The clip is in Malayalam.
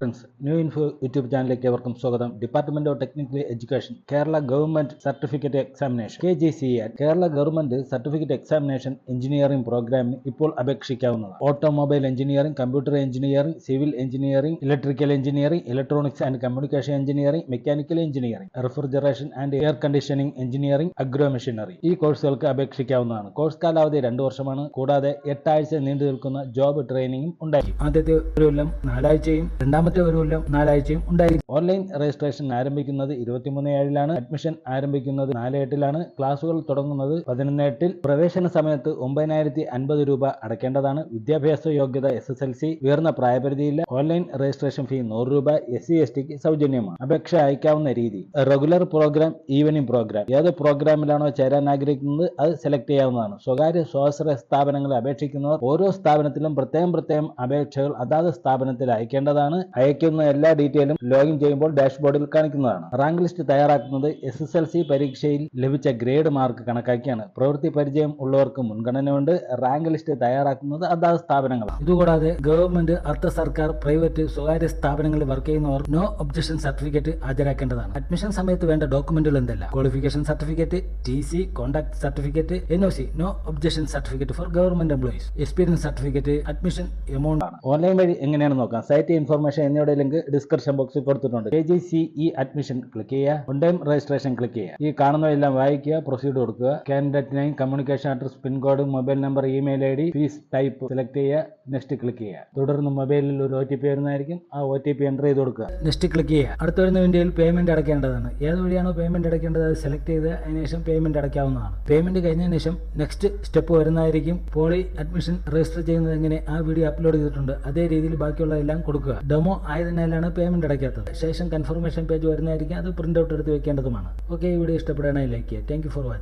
ഫ്രണ്ട്സ് ന്യൂ ഇൻഫോ യൂട്യൂബ് ചാനലിലേക്ക് അവർക്കും സ്വാഗതം. Department of technical education Kerala government certificate examination K G C Kerala government certificate examination engineering പ്രോഗ്രാമിന് ഇപ്പോൾ അപേക്ഷിക്കാവുന്നതാണ്. Automobile engineering computer engineering civil engineering electrical engineering electronics and communication engineering mechanical engineering refrigeration and air conditioning engineering agro machinery ഈ കോഴ്സുകൾക്ക് അപേക്ഷിക്കാവുന്നതാണ്. കോഴ്സ് കാലാവധി രണ്ടു വർഷമാണ്. കൂടാതെ എട്ടാഴ്ച നീണ്ടു നിൽക്കുന്ന ജോബ് ട്രെയിനിങ്ങും ഉണ്ടായിരിക്കും. ആദ്യത്തെ ഒരു കൊല്ലം നാലാഴ്ചയും രണ്ടാമത്തെ ഒരു കൊല്ലം നാലാഴ്ചയും ഉണ്ടായിരിക്കും. ഓൺലൈൻ രജിസ്ട്രേഷൻ ആരംഭിക്കുന്നത് ഇരുപത്തിമൂന്ന് ഏഴിലാണ് അഡ്മിഷൻ ആരംഭിക്കുന്നത് നാല് എട്ടിലാണ് ക്ലാസുകൾ തുടങ്ങുന്നത് പതിനൊന്ന് എട്ടിൽ പ്രവേശന സമയത്ത് ഒമ്പതിനായിരത്തി അൻപത് രൂപ അടയ്ക്കേണ്ടതാണ്. വിദ്യാഭ്യാസ യോഗ്യത എസ് എസ് എൽ സി ഉയർന്ന പ്രായപരിധിയില്ല. ഓൺലൈൻ രജിസ്ട്രേഷൻ ഫീ നൂറ് രൂപ. എസ് സി എസ് ടിക്ക് സൗജന്യമാണ്. അപേക്ഷ അയക്കാവുന്ന രീതി. Regular program evening program. ഏത് പ്രോഗ്രാമിലാണോ ചേരാൻ ആഗ്രഹിക്കുന്നത് അത് സെലക്ട് ചെയ്യാവുന്നതാണ്. സ്വകാര്യ സ്വാശ്രയ സ്ഥാപനങ്ങളെ അപേക്ഷിക്കുന്നവർ ഓരോ സ്ഥാപനത്തിലും പ്രത്യേകം പ്രത്യേകം അപേക്ഷകൾ അതാത് സ്ഥാപനത്തിൽ അയക്കേണ്ടതാണ്. അയക്കുന്ന എല്ലാ ഡീറ്റെയിലും ലോഗിൻ ചെയ്യുമ്പോൾ ഡാഷ്ബോർഡിൽ കാണിക്കുന്നതാണ്. റാങ്ക് ലിസ്റ്റ് തയ്യാറാക്കുന്നത് എസ് എസ് എൽ സി പരീക്ഷയിൽ ലഭിച്ച ഗ്രേഡ് മാർക്ക് കണക്കാക്കിയാണ്. പ്രവൃത്തി പരിചയം ഉള്ളവർക്ക് മുൻഗണനയുണ്ട്. റാങ്ക് ലിസ്റ്റ് തയ്യാറാക്കുന്നത് അതാത് സ്ഥാപനങ്ങളാണ്. ഇതുകൂടാതെ ഗവൺമെന്റ് അർദ്ധ സർക്കാർ പ്രൈവറ്റ് സ്വകാര്യ സ്ഥാപനങ്ങളിൽ വർക്ക് ചെയ്യുന്നവർ നോ ഒബ്ജക്ഷൻ സർട്ടിഫിക്കറ്റ് ഹാജരാക്കേണ്ടതാണ്. അഡ്മിഷൻ സമയത്ത് വേണ്ട ഡോക്യുമെന്റുകൾ എന്തെല്ലാം? Qualification certificate T C contact certificate N O C no objection certificate for government employees. Experience certificate admission amount ആണ്. ഓൺലൈൻ വഴി എങ്ങനെയാണ് നോക്കാം. സൈറ്റ് ഇൻഫർമേഷൻ എന്നിവയുടെ ലിങ്ക് ഡിസ്ക്രിപ്ഷൻ ബോക്സിൽ കൊടുത്തിട്ടുണ്ട്. K G C E admission click ചെയ്യുക. ഓൺ ടൈം രജിസ്ട്രേഷൻ ക്ലിക്ക് ചെയ്യുക. ഈ കാണുന്നതെല്ലാം വായിക്കുക പ്രൊസീഡ് കൊടുക്കുക. Candidate name communication address pincode mobile number email I D fees type select ചെയ്യുക. നെക്സ്റ്റ് ക്ലിക്ക് ചെയ്യുക. തുടർന്ന് മൊബൈലിൽ ഒരു ഒ ടി പി വരുന്നതായിരിക്കും. ആ ഒ ടി പി എന്റർ ചെയ്ത് കൊടുക്കുക. നെക്സ്റ്റ് ക്ലിക്ക് ചെയ്യുക. അടുത്ത വരുന്ന വിൻഡോയിൽ പേയ്മെന്റ് അടക്കേണ്ടതാണ് ഏത് വഴിയാണോ പേയ്മെന്റ് അടയ്ക്കേണ്ടത്? അത് സെലക്ട് ചെയ്ത് അതിനുശേഷം പേയ്മെന്റ് അടക്കാവുന്നതാണ് പേയ്മെന്റ് കഴിഞ്ഞതിന് ശേഷം നെക്സ്റ്റ് സ്റ്റെപ്പ് വരുന്നതായിരിക്കും. പോളി അഡ്മിഷൻ രജിസ്റ്റർ ചെയ്യുന്നത് എങ്ങനെ? ആ വീഡിയോ അപ്ലോഡ് ചെയ്തിട്ടുണ്ട്. അതേ രീതിയിൽ ബാക്കിയുള്ള എല്ലാം കൊടുക്കുക. ഡെമോ ആയതിനാലാണ് പേയ്മെന്റ് അടയ്ക്കാത്തത്. ശേഷം കൺഫർമേഷൻ പേജ് വരുന്നതായിരിക്കും. അത് പ്രിന്റ് ഔട്ട് എടുത്ത് വെക്കേണ്ടതുമാണ്. ഓക്കെ ഈ വീഡിയോ ഇഷ്ടപ്പെടുകയാണെങ്കിൽ ലൈക്ക് ചെയ്യുക. Thank for watching